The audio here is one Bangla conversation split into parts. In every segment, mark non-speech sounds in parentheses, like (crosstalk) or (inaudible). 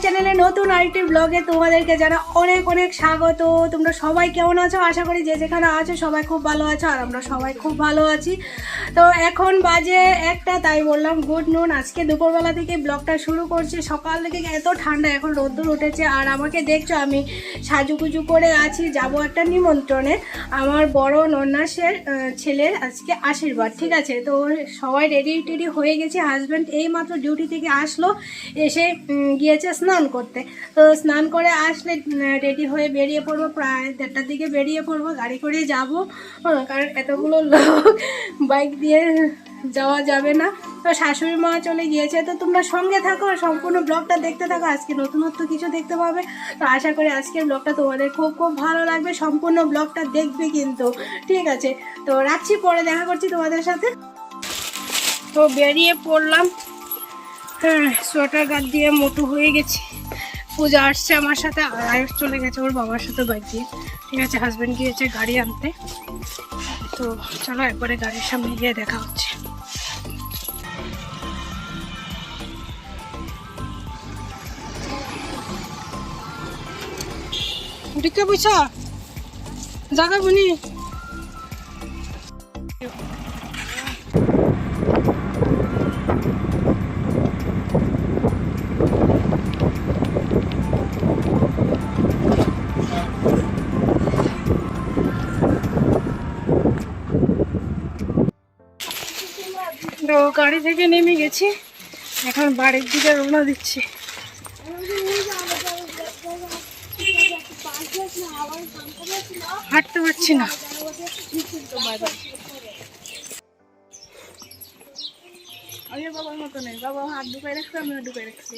muchas চ্যানেলে নতুন আরেকটি ব্লগে তোমাদেরকে জানা অনেক অনেক স্বাগত। তোমরা সবাই কেমন আছো? আশা করি যে যেখানে আছো সবাই খুব ভালো আছো আর আমরা সবাই খুব ভালো আছি। তো এখন বাজে একটা, তাই বললাম গুড নুন আজকে দুপুরবেলা থেকে ব্লগটা শুরু করছি। সকাল থেকে এত ঠান্ডা, এখন রোদ্দুর উঠেছে। আর আমাকে দেখছ, আমি সাজুগুজু করে আছি। যাব একটা নিমন্ত্রণে আমার বড় নন্যাসের ছেলের আজকে আশীর্বাদ, ঠিক আছে? তো সবাই রেডি টেডি হয়ে গেছে। হাজব্যান্ড এই মাত্র ডিউটি থেকে আসলো। এসে গিয়েছে স্নান করতে। তো স্নান করে আসলে রেডি হয়ে বেরিয়ে পড়ব। প্রায় দেড়টার দিকে বেরিয়ে পড়ব, গাড়ি করে যাব। কারণ এতগুলো লোক বাইক দিয়ে যাওয়া যাবে না। তো শাশুড়ি মা চলে গিয়েছে। তো তোমরা সঙ্গে থাকো আর সম্পূর্ণ ব্লগটা দেখতে থাকো। আজকে নতুনত্ব কিছু দেখতে পাবে। তো আশা করি আজকের ব্লগটা তোমাদের খুব খুব ভালো লাগবে। সম্পূর্ণ ব্লগটা দেখবে কিন্তু। ঠিক আছে? তো রাখছি, পরে দেখা করছি তোমাদের সাথে। তো বেরিয়ে পড়লাম। সোয়েটার গাছ দিয়ে মোটু হয়ে গেছি। পূজা আসছে আমার সাথে আয়ুষ চলে গেছে ওর বাবার সাথে বাইক দিয়ে। ঠিক আছে হাজব্যান্ড গিয়েছে গাড়ি আনতে। তো চলো একবারে গাড়ির সামনে গিয়ে দেখা হচ্ছে। ঢুকে বুঝছা জায়গা বুনি। গাড়ি থেকে নেমে গেছি। এখন বাড়ির দিকে রওনা দিচ্ছি। হাঁটতে পারছি না। আমি বাবার মতো নেই। বাবা হাত ঢুকাই রাখছে, আমিও ঢুকাই রাখছি।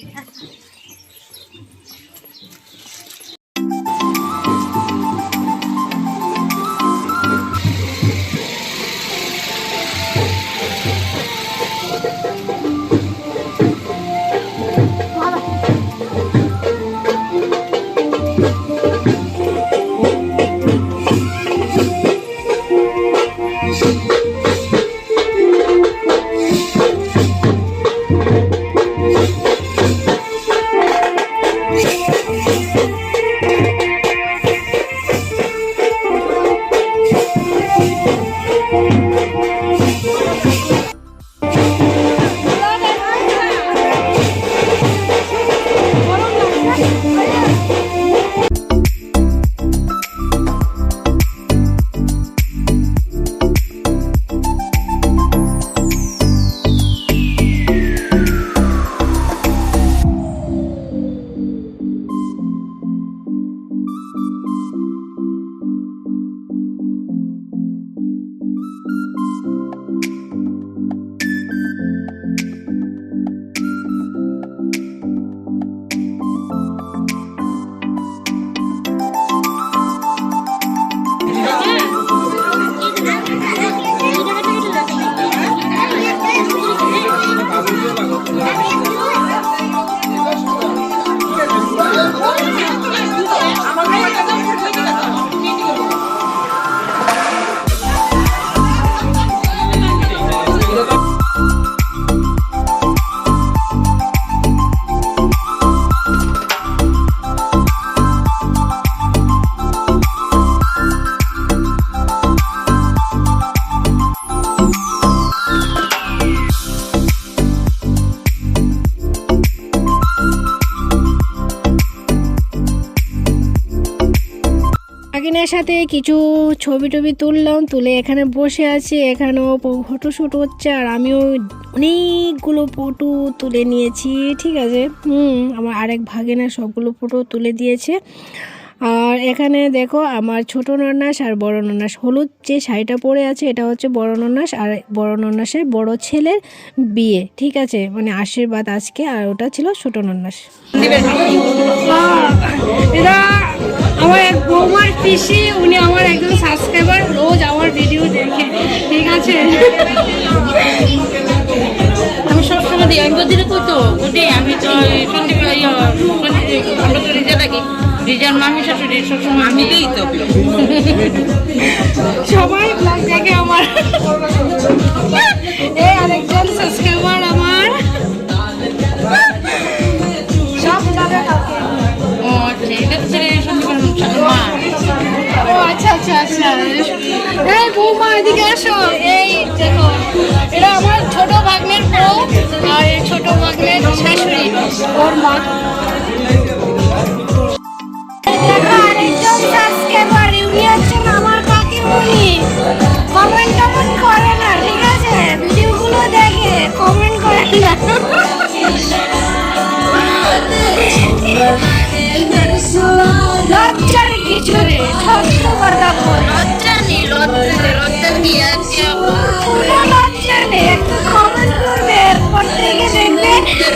নাগিনের সাথে কিছু ছবি টবি তুললাম তুলে এখানে বসে আছি। এখানেও ফটোশ্যুট হচ্ছে আর আমিও অনেকগুলো ফটো তুলে নিয়েছি ঠিক আছে? হুম আমার আরেক ভাগিনা সবগুলো ফটো তুলে দিয়েছে। আর এখানে দেখো আমার ছোট নন্নাস আর বড় নন্নাস। হলুদ যে শাড়িটা পরে আছে এটা হচ্ছে বড় নন্নাস আর বড় নন্নাসের বড় ছেলের বিয়ে ঠিক আছে? মানে আশীর্বাদ আজকে আর ওটা ছিল ছোট নন্নাস। এটা আমার এক বৌমার পিসি উনি আমার একজন সাবস্ক্রাইবার রোজ আমার ভিডিও দেখে। ঠিক আছে? আমি সবসময় দিই আমি বদিরে কই তো? বদি আমি তো সন্ধ্যেবেলা সন্ধে- আমরা তো রিজা লাগি রিজার মামি শাশুড়ি সবসময় আমি দিই। তো। সবাই ব্লগ দেখে আমার। এই আরেকজন সাবস্ক্রাইবার ও আচ্ছা আচ্ছা আচ্ছা। এই বৌমা, এদিকে আসো এই, দেখো এটা আমার ছোট ভাগ্নের বউ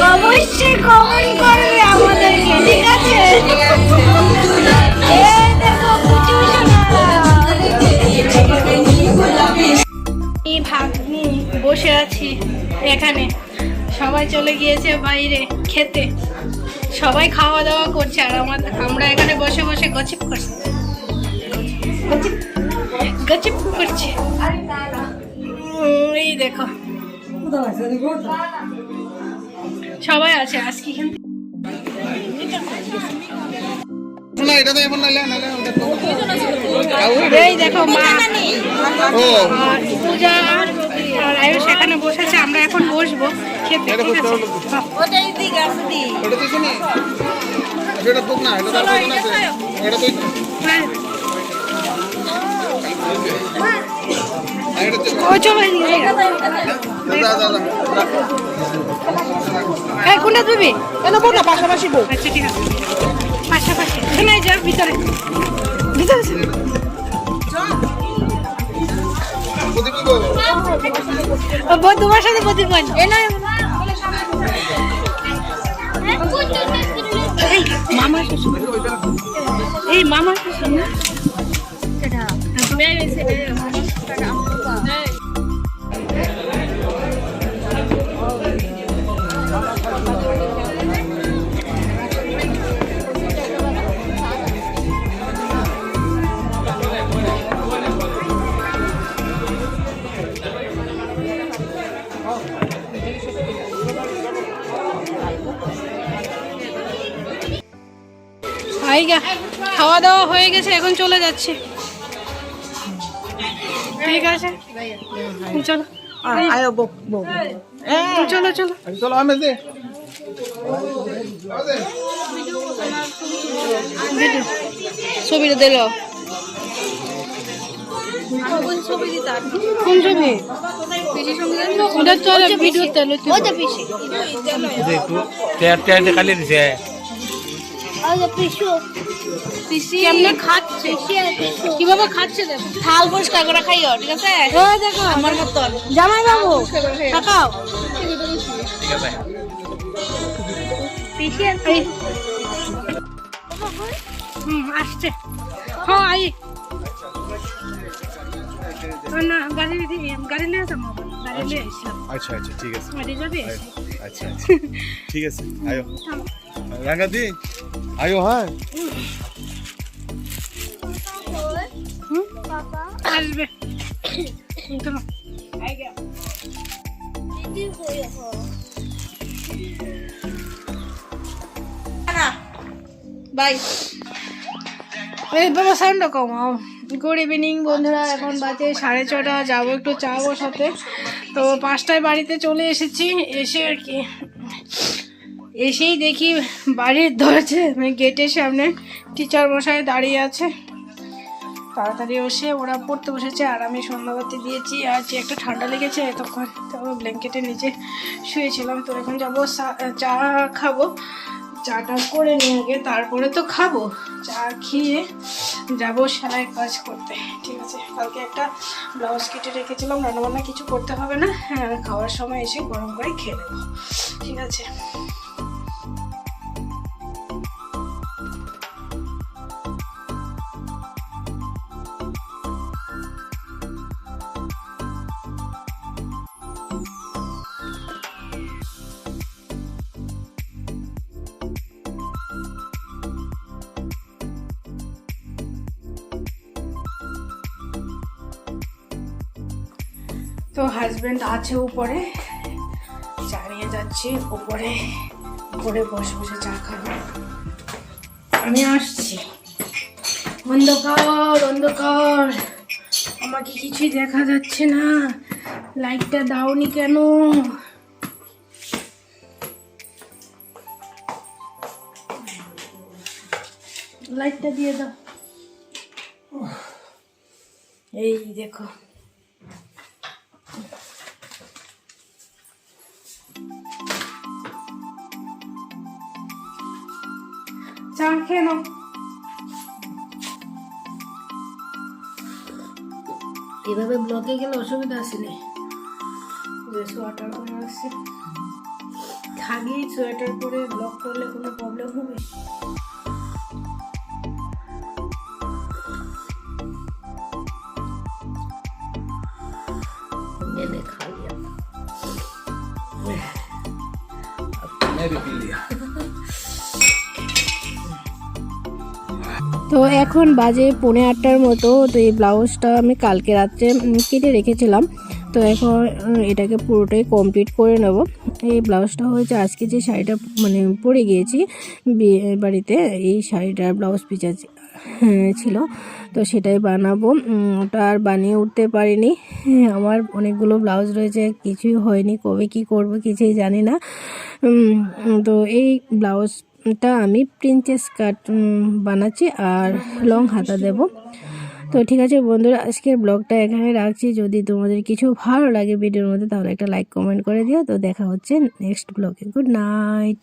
অবশ্যই কমেন্ট করবে আমাদেরকে ঠিক আছে ভাগ্নি বসে আছি এখানে সবাই চলে গিয়েছে বাইরে খেতে সবাই খাওয়া দাওয়া করছে আর আমরা এখানে বসে বসে গছিপ করছি। গছিপ গছিপ করছে। উম, এই দেখো। সবাই আছে আজকে এখানে এই দেখো মা আর পূজা আর আয়ুষ এখানে বসেছে আমরা এখন বসবো। খেতে ঠিক আছে? বসতে। ওটা তো শুনি এটা তো না এটা তো না এটা তো হ্যাঁ। আর এটা তো ও চলো এদিকে, এদিকে। দাদা দাদা এই কোনটা দিবি? না পাশাপাশি বউ আচ্ছা ঠিক আছে। পাশাপাশি। এখানে যা ভিতরে। ভিতরে তোমার সাথে প্রদীপ বল। এই মামা শ্বশুর এই মামা শ্বশুর খাওয়া দাওয়া হয়ে গেছে এখন চলে যাচ্ছে। ঠিক আছে। চলো। আয়ো বক বক। চলো চলো। চলো আমি দে। ছবিটা দিল কোন ছবি? ওটা চলে ভিডিও তেল কালি দিছে। কেমনে খাচ্ছে? কীভাবে খাচ্ছে দেখো। থাল পরিষ্কার করে খাইও ঠিক আছে? ও দেখো। আমার মতন। জামাই বাবু তাকাও ঠিক আছে। হুম আসছে। হ্যাঁ আই। না গাড়ি দিয়ে- গাড়ি নিয়ে গাড়ি নিয়ে আসলাম। আচ্ছা আচ্ছা ঠিক আছে। গাড়ি যাবে? আচ্ছা আচ্ছা (laughs) ঠিক আছে আয়ো। রাঙ্গা দি আয়ো হ্যাঁ আসবে। বাই। এই বাবা সাউন্ডটা কমাও গুড ইভিনিং বন্ধুরা এখন বাজে সাড়ে ছটা যাব একটু চা বসাতে। তো পাঁচটায় বাড়িতে চলে এসেছি এসে আর কি এসেই দেখি বাড়ির দরজে মানে গেটের সামনে টিচার মশাই দাঁড়িয়ে আছে। তাড়াতাড়ি এসে ওরা পড়তে বসেছে আর আমি সন্ধ্যাবাতি দিয়েছি। আর যে একটা ঠান্ডা লেগেছে তখন তো ব্ল্যাঙ্কেটের নিচে শুয়েছিলাম। তো এখন যাব চা খাব। চাটা করে নিয়ে আগে, তারপরে তো খাব। চা খেয়ে যাব সেলাই কাজ করতে, ঠিক আছে? কালকে একটা ব্লাউজ কেটে রেখেছিলাম, রান্নাবান্না কিছু করতে হবে না। হ্যাঁ খাওয়ার সময় এসে গরম করে খেয়ে নেব, ঠিক আছে? তো হাজবেন্ড আছে উপরে। চা নিয়ে যাচ্ছি, উপরে উপরে বসে বসে চা খাব। আমি আসছি। অন্ধকার অন্ধকার। আমাকে কিছুই দেখা যাচ্ছে না। লাইটটা দাওনি কেন? লাইটটা দিয়ে দাও। এই দেখো। খেয়ে নাও এভাবে ব্লকে গেলে অসুবিধা আসেনি যে সোয়েটার পরে আসছে খালি সোয়েটার পরে ব্লক করলে কোনো প্রবলেম হবে मैंने खा लिया मैं भी पी लिया তো এখন বাজে পৌনে আটটার মতো তো এই ব্লাউজটা আমি কালকে রাত্রে কেটে রেখেছিলাম। তো এখন এটাকে পুরোটাই কমপ্লিট করে নেব। এই ব্লাউজটা হয়েছে আজকে যে শাড়িটা মানে পরে গিয়েছি বাড়িতে এই শাড়িটার ব্লাউজ পিস আছে হ্যাঁ, ছিল। তো সেটাই বানাবো। ওটা আর বানিয়ে উঠতে পারিনি। হ্যাঁ, আমার অনেকগুলো ব্লাউজ রয়েছে কিছুই হয়নি কবে কি করব কিছুই জানি না। তো এই ব্লাউজটা আমি প্রিন্সেস কাট বানাচ্ছি আর লং হাতা দেব। তো ঠিক আছে বন্ধুরা, আজকের ব্লগটা এখানে রাখছি। যদি তোমাদের কিছু ভালো লাগে ভিডিওর মধ্যে, তাহলে একটা লাইক কমেন্ট করে দিও। তো দেখা হচ্ছে নেক্সট ব্লগে গুড নাইট